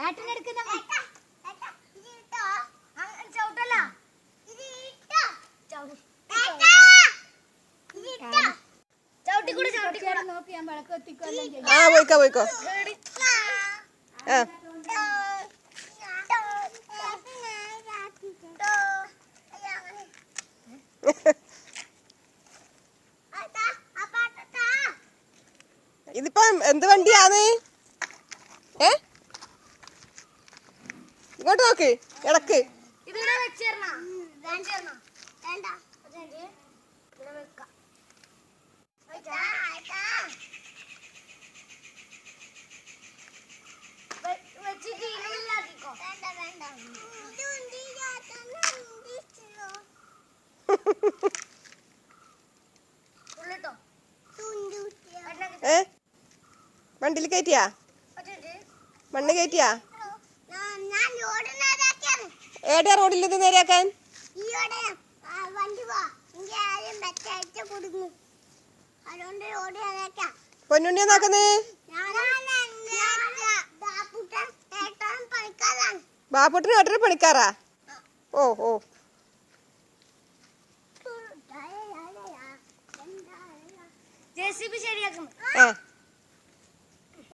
ഏട്ടനെടുക്കുന്ന ആ പോയിക്കോ പോയിക്കോ. ആ. ഇതിപ്പം എന്ത് വണ്ടിയാണ് ഏ? വേണ്ട നോക്ക് ഇടയ്ക്ക്. ഏ? വണ്ടിയിൽ കയറ്റിയാ? മണ്ണ് കയറ്റിയാ? ഏടെയാ റോഡിൽ ഇത് നേരെയാക്കാൻ? പൊന്നുണ്ണി എന്നാക്കുന്നേ ബാപ്പുട്ടിന് ഓട്ടൊരു പണിക്കാറാ ഓ ഓ. ജെ സി ബി ശരിയാക്കുന്നു ആ